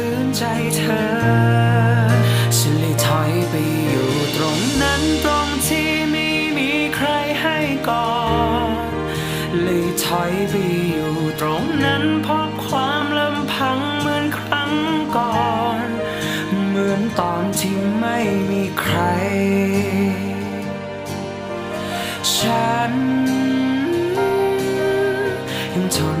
ฝืนใจเธอ ฉันเลยถอยไปอยู่ตรงนั้นตรงที่ไม่มีใครให้กอดเลยถอยไปอยู่ตรงนั้นเพราะความลำพังเหมือนครั้งก่อน เหมือนตอนที่ไม่มีใคร ฉันยังทน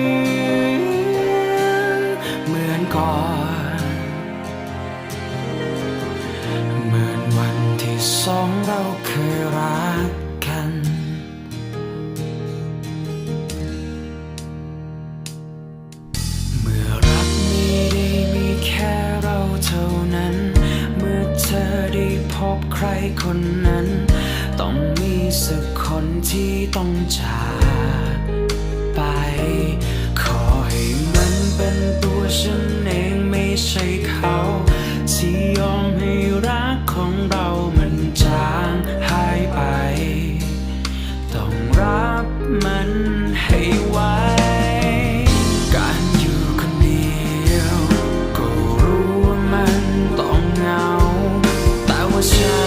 บใครคนนั้น ต้องมีสักคนที่ต้องจากไป ขอให้มันเป็นตัวฉันเองไม่ใช่เขา ที่ยอมให้ แ